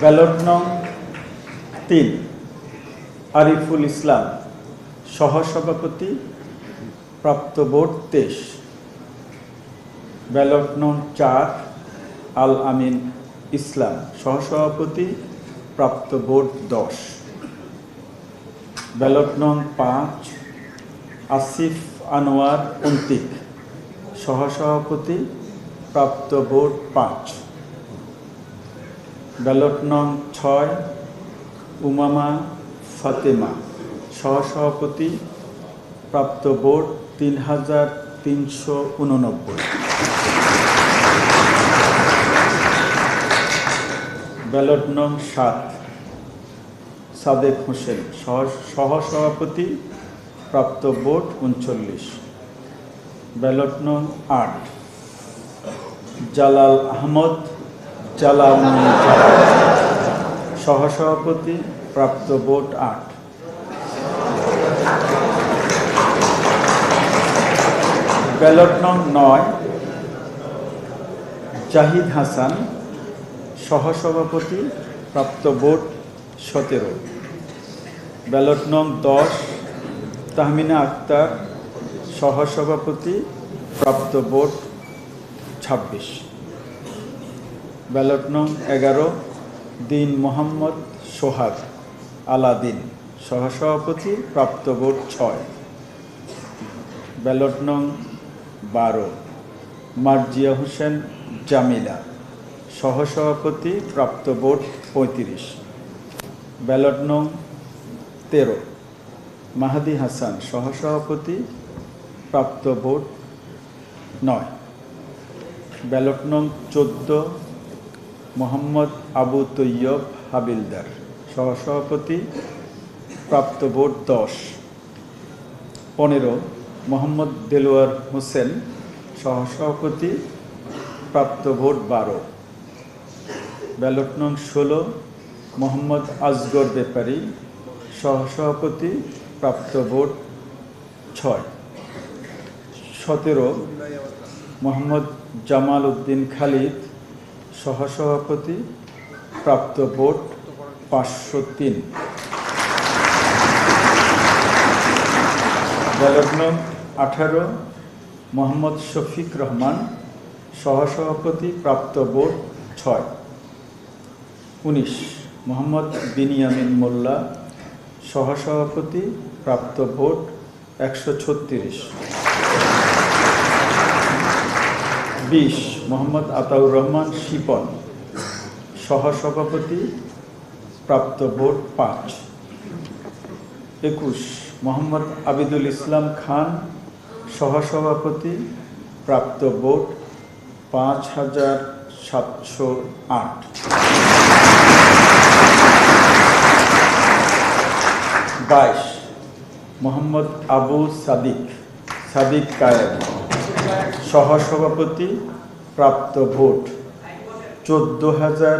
Ballot নং তিন, আরিফুল ইসলাম, সহসভাপতি, প্রাপ্ত ভোট তেইশ। ব্যালট নং চার, আল আমিন ইসলাম, সহসভাপতি, প্রাপ্ত ভোট দশ। ব্যালট নং পাঁচ, আসিফ আনোয়ার অন্তিক, সহসভাপতি, প্রাপ্ত ভোট পাঁচ। ব্যালট নং ছয়, উমামা ফাতেমা। সহসভাপতি, প্রাপ্ত ভোট তিন হাজার তিনশো উননব্বই। ব্যালট নং সাত, সাদেক হোসেন। সহ- সহসভাপতি, প্রাপ্ত ভোট উনচল্লিশ। ব্যালট নং আট, জালাল আহমদ জালাল সহসভাপতি, প্রাপ্ত ভোট আট। ব্যালট নং নয়, জাহিদ হাসান, সহসভাপতি, প্রাপ্ত ভোট সতেরো। ব্যালট নং দশ, তাহমিনা আক্তার, সহসভাপতি, প্রাপ্ত ভোট ছাব্বিশ। ব্যালট নং এগারো, দিন মোহাম্মদ সোহাগ, আলাদিন, সহসভাপতি, প্রাপ্ত ভোট ছয়। ব্যালট নং বারো, মার্জিয়া হোসেন জামিলা, সহসভাপতি, প্রাপ্ত ভোট পঁয়ত্রিশ। ব্যালট নং তেরো, মাহাদি হাসান, সহসভাপতি, প্রাপ্ত ভোট নয়। ব্যালট নং চোদ্দ মোহাম্মদ আবু তৈয়ব হাবিলদার, সহসভাপতি, প্রাপ্ত ভোট দশ। পনেরো, মোহাম্মদ দেলোয়ার হোসেন, সহসভাপতি, প্রাপ্ত ভোট বারো। ব্যালট নং ষোলো, মোহাম্মদ আজগর ব্যাপারী সহসভাপতি, প্রাপ্ত ভোট ছয়। সতেরো, মোহাম্মদ জামাল উদ্দিন খালিদ সহসভাপতি, প্রাপ্ত ভোট পাঁচশো তিন। নং আঠারো, মোহাম্মদ শফিক রহমান, সহসভাপতি, প্রাপ্ত ভোট ছয়। উনিশ, মোহাম্মদ বিনিয়ামিন মোল্লা, সহসভাপতি, প্রাপ্ত ভোট একশো ছত্রিশ। বিশ, মোহাম্মদ আতাউর রহমান শিপন। সহসভাপতি, প্রাপ্ত ভোট পাঁচ। একুশ, মোহাম্মদ আবিদুল ইসলাম খান, সহসভাপতি, প্রাপ্ত ভোট পাঁচ হাজার সাতশো আট। বাইশ, মোহাম্মদ আবু সাদিক সাদিক কায়েম। সহসভাপতি প্রাপ্ত ভোট চোদ্দ হাজার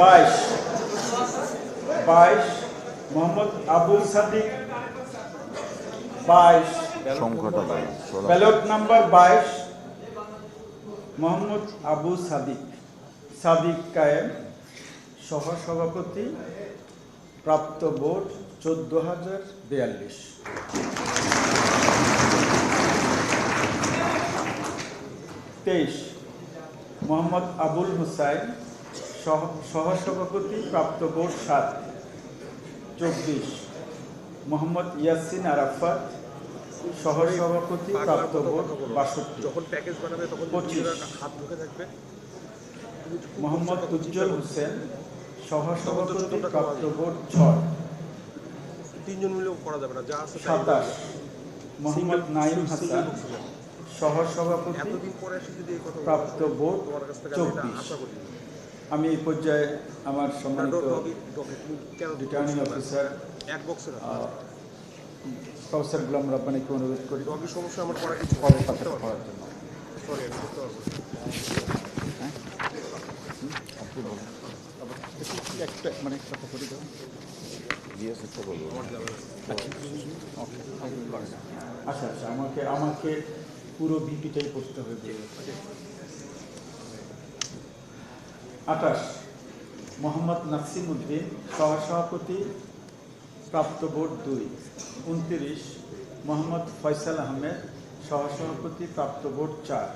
বাইশ। বাইশ মোহাম্মদ আবুল সাদিক। বাইশ। ব্যালট নাম্বার বাইশ মোহাম্মদ আবু সাদিক। সাদিক কায়েম। সহসভাপতি প্রাপ্ত ভোট চোদ্দ হাজার বিয়াল্লিশ। তেইশ মোহাম্মদ আবুল হুসাইন। সহসভাপতি প্রাপ্ত বোর্ড সাত চব্বিশ। মোহাম্মদ ইয়াসিন আরাফাত সভাপতি প্রাপ্ত ভোট বাষট্টি। যখন প্যাকেজ বানাবে তখন পঁচিশ। মোহাম্মদ উজ্জ্বল হোসেন সহসভাপতি প্রাপ্ত বোর্ড ছয়। তিনজন মিলেও করা যাবে না যা সাতাশ। মোহাম্মদ নাইম হাসান সহসভাপতি প্রাপ্ত এটা চব্বিশ। আমি এই পর্যায়ে আমার সম্মানিত কেন রিটার্নিং অফিসার এক বক্সের প্রফেসর গুলাম রব্বানিকে অনুরোধ করি। সমস্যা আমার কিছু জন্য। করতে একটু মানে করে দেবেন ওকে আচ্ছা। আচ্ছা আমাকে আমাকে পুরো ভিপিটাই পড়তে হবে। আঠাশ। মোহাম্মদ নাসিম উদ্দিন সহসভাপতি, প্রাপ্ত ভোট দুই। উনত্রিশ। মোহাম্মদ ফয়সাল আহমেদ সহসভাপতি, প্রাপ্ত ভোট চার।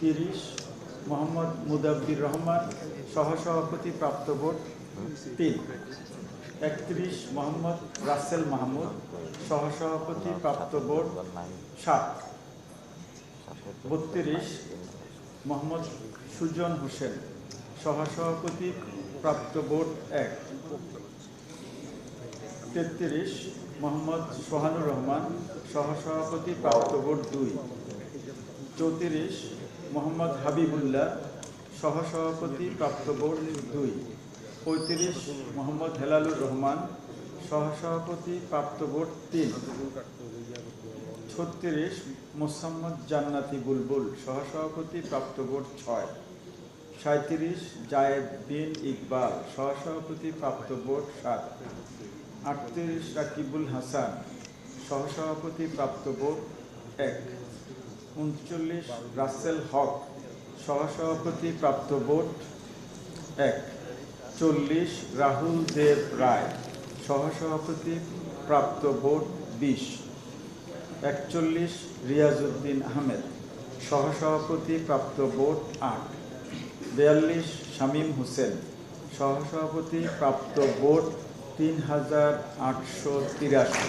তিরিশ। মোহাম্মদ মুদাব্বির রহমান সহসভাপতি, প্রাপ্ত ভোট তিন। একত্রিশ। মোহাম্মদ রাসেল মাহমুদ সহসভাপতি, প্রাপ্ত ভোট সাত। বত্রিশ। মোহাম্মদ সুজন হোসেন সহসভাপতি প্রাপ্ত ভোট এক। তেত্রিশ, মোহাম্মদ সোহানুর রহমান সহসভাপতি প্রাপ্ত ভোট দুই। চৌত্রিশ, মোহাম্মদ হাবিবুল্লাহ সহসভাপতি প্রাপ্ত ভোট দুই। পঁয়ত্রিশ, মোহাম্মদ হেলালুর রহমান সহসভাপতি প্রাপ্ত ভোট তিন। ছত্রিশ, মোসাম্মদ জান্নাতি বুলবুল সহসভাপতি প্রাপ্ত ভোট ছয়। সাঁত্রিশ জায়েদ বিন ইকবাল, সহসভাপতি প্রাপ্ত ভোট সাত। আটত্রিশ রাকিবুল হাসান, সহসভাপতি প্রাপ্ত ভোট এক। উনচল্লিশ রাসেল হক, সহসভাপতি প্রাপ্ত ভোট এক। চল্লিশ রাহুল দেব রায়, সহসভাপতি প্রাপ্ত ভোট বিশ। একচল্লিশ রিয়াজউদ্দিন আহমেদ, সহসভাপতি প্রাপ্ত ভোট আট। বিয়াল্লিশ শামীম হোসেন সহসভাপতি প্রাপ্ত ভোট তিন হাজার আটশো তিরাশি।